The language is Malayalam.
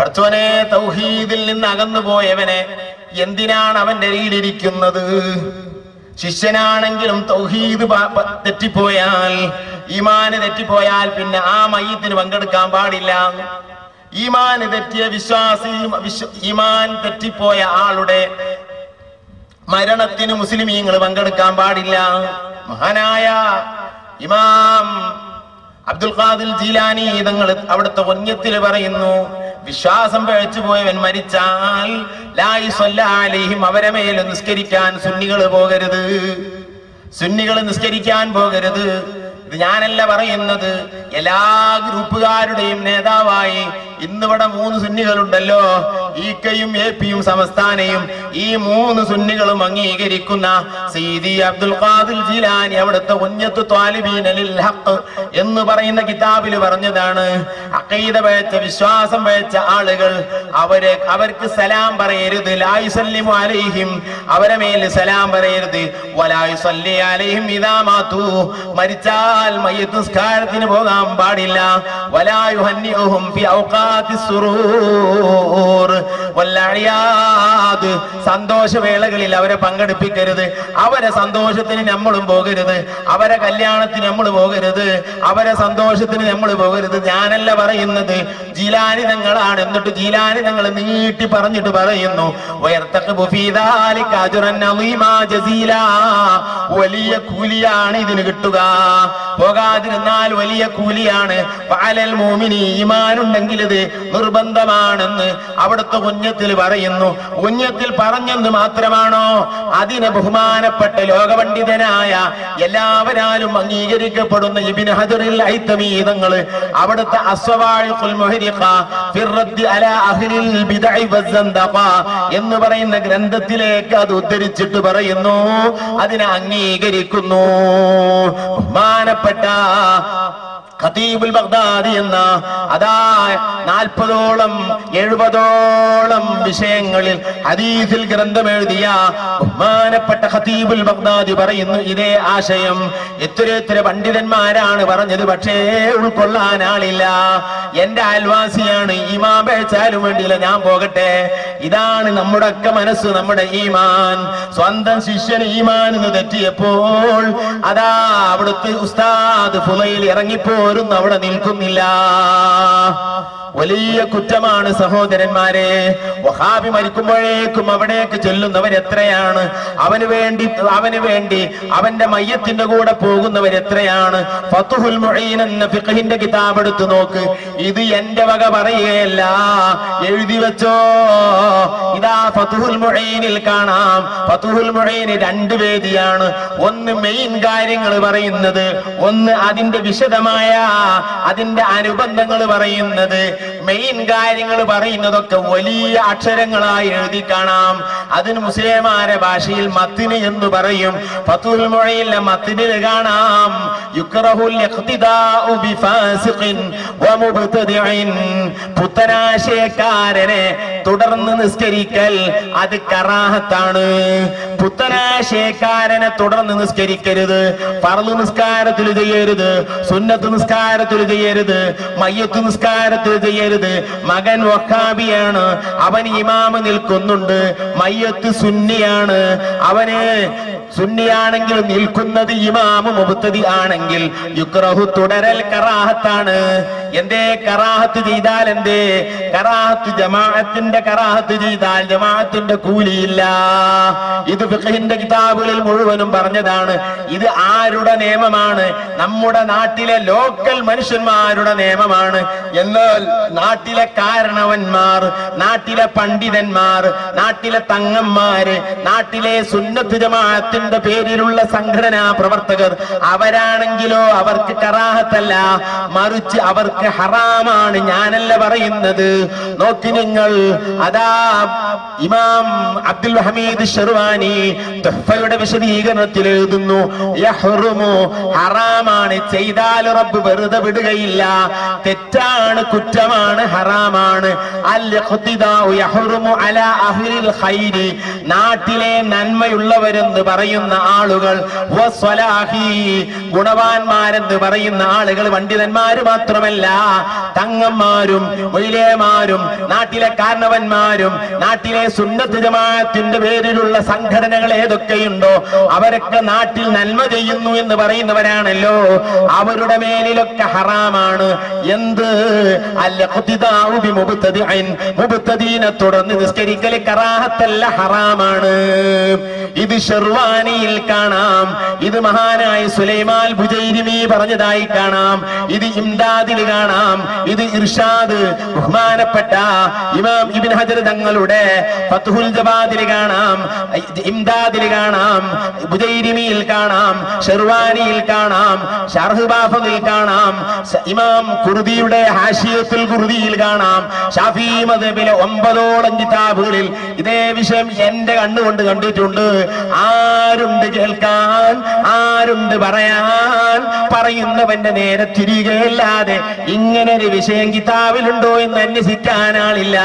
പഠിച്ചോനെ തൗഹീദിൽ നിന്ന് അകന്നു പോയവനെ എന്തിനാണ് അവൻ കയ്യിലിരിക്കുന്നത്? ശിഷ്യനാണെങ്കിലും തൗഹീദ് തെറ്റിപ്പോയാൽ ഈമാന് തെറ്റിപ്പോയാൽ പിന്നെ ആ മയ്യത്തിന് പങ്കെടുക്കാൻ പാടില്ല. ഈമാന് തെറ്റിയ വിശ്വാസി വിശ്വ- ഈമാൻ തെറ്റിപ്പോയ ആളുടെ മരണത്തിന് മുസ്ലിമീങ്ങൾ പങ്കെടുക്കാൻ പാടില്ല. മഹാനായ ഇമാം അബ്ദുൽ ഖാദിൽ ജീലാനി തങ്ങൾ അവിടുത്തെ പൊന്നത്തിൽ പറയുന്നു വിശ്വാസം പഴച്ചു പോയവൻ മരിച്ചാൽ ലായി സ്വല്ലാലേഹിം അവരെ മേൽ നിസ്കരിക്കാൻ സുന്നികൾ പോകരുത്. സുന്നികൾ നിസ്കരിക്കാൻ പോകരുത്. ഇത് ഞാനല്ല പറയുന്നത്. എല്ലാ ഗ്രൂപ്പുകാരുടെയും നേതാവായി ഇന്നിവിടെ മൂന്ന് സുന്നികളുണ്ടല്ലോ. ഈക്കയും എ പിയും സംസ്ഥാനയും ഈ മൂന്ന് സുന്നികളും അംഗീകരിക്കുന്ന സീദി അബ്ദുൽ ഖാദിൽ ജീലാനി അവിടുത്തെ കുഞ്ഞത്ത് ത്വാലിബീൻ അലിൽ ഹഖ് എന്ന് പറയുന്ന കിതാബിൽ പറഞ്ഞതാണ്. അഖീദ വയച്ച വിശ്വാസം വയച്ച ആളുകൾ അവരെ അവർക്ക് സലാം പറയരുത്. ലായുസല്ലിമു അലൈഹിം. അവരെ മേൽ സലാം പറയരുത്. വലായുസല്ലി അലൈഹിം ഇദാ മാതു. മരിച്ചാൽ മയ്യത്ത് നിസ്കാരത്തിന് പോകാൻ പാടില്ല. വലായു ഹന്നിഉഹും ഫി ഔഖാത്തി സുറൂർ. വല്ലഅയാദ് സന്തോഷവേളകളിൽ അവരെ പങ്കെടുപ്പിക്കരുത്. അവരെ സന്തോഷത്തിന് നമ്മളും പോകരുത്. അവരെ കല്യാണത്തിന് നമ്മൾ പോകരുത്. അവരെ സന്തോഷത്തിന് നമ്മൾ പോകരുത്. ഞാനല്ല പറയുന്നത്. ജീലാനി തങ്ങളാണ് എന്നിട്ട് ജീലാനി തങ്ങൾ നീട്ടി പറഞ്ഞിട്ട് പറയുന്നു. വലിയ കൂലിയാണ് ഇതിന് കിട്ടുക. പോകാതിരുന്നാൽ വലിയ കൂലിയാണ്. പാലൽ മോമിനി ഈമാനുണ്ടെങ്കിൽ ഇത് നിർബന്ധമാണെന്ന് അവിടുത്തെ കുഞ്ഞത്തിൽ പറയുന്നു. കുഞ്ഞത്തിൽ പറഞ്ഞെന്ന് മാത്രമാണോ? അതിന് ബഹുമാനപ്പെട്ട ലോകപണ്ഡിതനായ എല്ലാവരാലും അംഗീകരിക്കപ്പെടുന്ന ഇബിൻ ഹജറിൽ ഐത്തമീതങ്ങൾ അവിടുത്തെ എന്ന് പറയുന്ന ഗ്രന്ഥത്തിലേക്ക് അത് ഉദ്ധരിച്ചിട്ട് പറയുന്നു. അതിനെ അംഗീകരിക്കുന്നു. ബഹുമാനപ്പെട്ട ഖതീബുൽ ബഗ്ദാദി എന്ന അതാ നാൽപ്പതോളം എഴുപതോളം വിഷയങ്ങളിൽ ഹദീസിൽ ഗ്രന്ഥം എഴുതിയ ബഹുമാനപ്പെട്ട ഖതീബുൽ ബഗ്ദാദി പറയുന്നു ഇതേ ആശയം എത്ര എത്ര പണ്ഡിതന്മാരാണ് പറഞ്ഞത് പക്ഷേ ഉൾക്കൊള്ളാൻ ആളില്ല. എന്റെ അയൽവാസിയാണ് ഇമാ പേച്ചാലും വേണ്ടിയില്ല ഞാൻ പോകട്ടെ. ഇതാണ് നമ്മുടെ ഒക്കെ മനസ്സ് നമ്മുടെ ഈമാൻ. സ്വന്തം ശിഷ്യന് ഈമാൻ എന്ന് തെറ്റിയപ്പോൾ അതാ അവിടുത്തെ ഉസ്താദ് ഫുലയിൽ ഇറങ്ങിപ്പോരുന്നു അവിടെ നിൽക്കുന്നില്ല. വലിയ കുറ്റമാണ് സഹോദരന്മാരെ. വഹാബി മരിക്കുമ്പോഴേക്കും അവിടേക്ക് ചെല്ലുന്നവർ എത്രയാണ്? അവന് വേണ്ടി അവന് വേണ്ടി അവന്റെ മയ്യത്തിന്റെ കൂടെ പോകുന്നവർ എത്രയാണ്? ഫത്തുഹുൽ എന്ന ഫിഖഹിന്റെ കിതാബ് എടുത്ത് നോക്ക്. ഇത് എന്റെ വക പറയുകയല്ല. എഴുതി വെച്ചോ. ഇതാ ഫത്തുഹുൽ മുഴയിനിൽ കാണാം. ഫത്തുഹുൽ മുഴയിന് രണ്ട് വേദിയാണ്. ഒന്ന് മെയിൻ കാര്യങ്ങൾ പറയുന്നത് ഒന്ന് അതിന്റെ വിശദമായ അതിന്റെ അനുബന്ധങ്ങൾ പറയുന്നത്. മെയിൻ കാര്യങ്ങൾ പറയുന്നതൊക്കെ വലിയ അക്ഷരങ്ങളായി എഴുതി കാണാം. അതിന് മുസ്ലിമാരെ ഭാഷയിൽ മത്തിന് എന്ന് പറയും. ഫത്തുൽ മൊഴിയിലെ മത്തിന് കാണാം. പുത്തനാശയക്കാരനെ തുടർന്ന് നിസ്കരിക്കൽ അത് കറാഹത്താണ്. പുത്തനാശയക്കാരനെ തുടർന്ന് നിസ്കരിക്കരുത്. ഫർൾ നിസ്കാരത്തിൽ ചെയ്യരുത്. സുന്നത്ത് നിസ്കാരത്തിൽ ചെയ്യരുത്. മയ്യത്ത് നിസ്കാരത്തിൽ ചെയ്യരുത്. മകൻ വക്കാബിയാണ് അവൻ ഇമാമ് നിൽക്കുന്നുണ്ട്. മയ്യത്ത് സുന്നിയാണ്. അവന് സുന്നിയാണെങ്കിൽ നിൽക്കുന്നത് ഇമാമ് മുബത്തതി ആണെങ്കിൽ യുക്രഹു തുടരൽ കറാഹത്താണ്. എന്തേ കറാഹത്ത് ചെയ്താൽ എന്തേ? കറാഹത്ത് ജമാഅത്തിന്റെ കറാഹത്ത് ചെയ്താൽ ജമാഅത്തിന്റെ കൂലിയില്ല. ഇത് ഫിഖഹിന്റെ കിതാബുകളിൽ മുഴുവനും പറഞ്ഞതാണ്. ഇത് ആരുടെ നിയമമാണ്? നമ്മുടെ നാട്ടിലെ ലോക്കൽ മനുഷ്യന്മാരുടെ നിയമമാണ്. എന്നാൽ നാട്ടിലെ കാരണവന്മാർ നാട്ടിലെ പണ്ഡിതന്മാർ നാട്ടിലെ തങ്ങന്മാര് നാട്ടിലെ സുന്നത്ത് ജമാഅത്തിന്റെ പേരിലുള്ള സംഘടനാ പ്രവർത്തകർ അവരാണെങ്കിലോ അവർക്ക് കറാഹത്തല്ല. മറിച്ച് അവർക്ക് ഹറാമാണ് ഞാനല്ല പറയുന്നത്. നോക്കി നിങ്ങൾ അതാ ഇമാം അബ്ദുൽ ഹമീദ് ഷെർവാനി തൊഫയുടെ വിശദീകരണത്തിൽ എഴുതുന്നു ഹറാമാണ് ചെയ്താൽ റബ്ബ് വെറുതെ വിടുകയില്ല. തെറ്റാണ് കുറ്റമാണ് ഹറാമാണ്. അൽ യഹ്റുമു അലാ ഖൈരി. നാട്ടിലെ നന്മയുള്ളവരെന്ന് പറയുന്നു പറയുന്ന ആളുകൾ ഗുണവാന്മാരെന്ന് പറയുന്ന ആളുകൾ പണ്ഡിതന്മാര് മാത്രമല്ല തങ്ങന്മാരും മൊയിലേമാരും നാട്ടിലെ കാരണവന്മാരും നാട്ടിലെ സുന്നത്ത് ജമാഅത്തിന്റെ പേരിലുള്ള സംഘടനകൾ ഏതൊക്കെയുണ്ടോ അവരൊക്കെ നാട്ടിൽ നന്മ ചെയ്യുന്നു എന്ന് പറയുന്നവരാണല്ലോ. അവരുടെ മേലിലൊക്കെ ഹറാമാണ്. എന്ത്? അല്ല. മുബ്തദീനെ തുടർന്ന് നിസ്കരിക്കൽ കറാഹത്തല്ല ഹറാമാണ്. ഇത് ഷെർവാനിയിൽ കാണാം. ഇത് മഹാനായ സുലൈമാൽ ബുജൈരിമി പറഞ്ഞതായി കാണാം. ഇത് ഇംദാദിൽ കാണാം. ഇത് ഇർഷാദ് ബഹുമാനപ്പെട്ട ഇമാം ഇബിൻ ഹജർ തങ്ങളുടെ ഫത്ഹുൽ ജബാദിൽ കാണാം. ഇംദാദിൽ കാണാം. ബുജൈരിമിയിൽ കാണാം. ഷെർവാനിയിൽ കാണാം. ഷർഹ് ബാഫദിൽ കാണാം. ഇമാം കുർദിയുടെ ഹാഷിയത്തുൽ കുർദിയിൽ കാണാം. ഷാഫി മദബിലെ ഒമ്പതോളം കിതാബുകളിൽ ഇതേ വിഷയം എന്റെ കണ്ണുകൊണ്ട് കണ്ടിട്ടുണ്ട്. ആരുണ്ട് കേൾക്കാൻ? ആരുണ്ട് പറയാൻ? പറയുന്നവന്റെ നേരെ തിരികെയല്ലാതെ ഇങ്ങനെ ഒരു വിഷയം കിതാബിലുണ്ടോ എന്ന് അന്വേഷിക്കാൻ ആളില്ല.